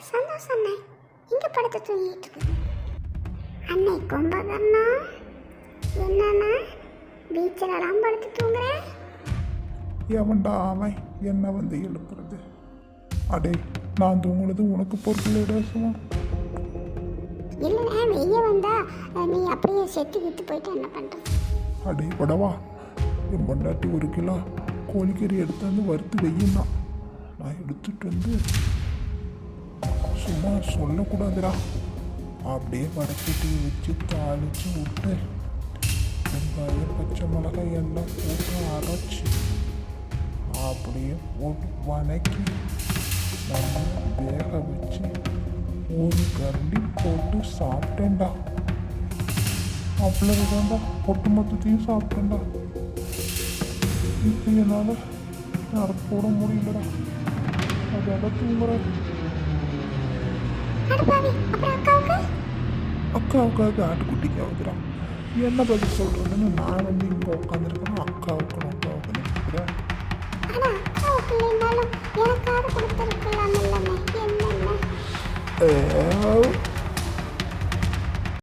என்ன சந்தோஷம் அண்ணே இங்க படுத்து தூங்கிட்டு அன்னை கும்பகர்ணம் என்னண்ணா பீச்சிலலாம் படுத்து தூங்குறேன் எவன்டா அவன்? என்ன வந்து எழுப்புறது? அடே நான் தூங்குனது உனக்கு பொறுப்பில்லைடா சும்மா. இல்லைண்ணே வெய்ய வந்தா நீ அப்படியே செத்து வித்து போயிட்டு என்ன பண்ணுறது அடே படவா என் பொண்டாட்டி ஒரு கிலோ கோழிக்கறி எடுத்து வந்து வறுத்து வெய்யுன்னா நான் எடுத்துட்டு வந்து சும்மா சொல்லக்கூடாதுடா. அப்படியே வடக்கட்டி வச்சு தாளிச்சு விட்டு வெங்காயம் பச்சை மிளகாய் எல்லாம் போட்டு அரைச்சி அப்படியே போட்டு வணக்கி நல்லா வேக வச்சு ஒரு கரண்டி போட்டு சாப்பிட்டேன்டா. அவ்வளவுதான்டா ஒட்டு மொத்தத்தையும் சாப்பிட்டேன்டா. இப்போ என்னால் யாரும் போட முடியலடா. அதோட தூங்குறேன். அடப்பாவி அப்புறம் அக்காவுக்கு அக்காவுக்காக ஆட்டுக்குட்டிக்கு ஆகுதுறான் என்ன பதில் சொல்கிறதுன்னு நான் வந்து இங்கே உட்காந்துருக்கேன் அக்காவுக்கு அக்காவுக்கு நினைக்கிறேன் ஆனா அக்காவுக்கு இல்லைன்னாலும் எனக்காவது கொடுத்துருக்கலாம் இல்லைண்ணே என்னென்ன ஏ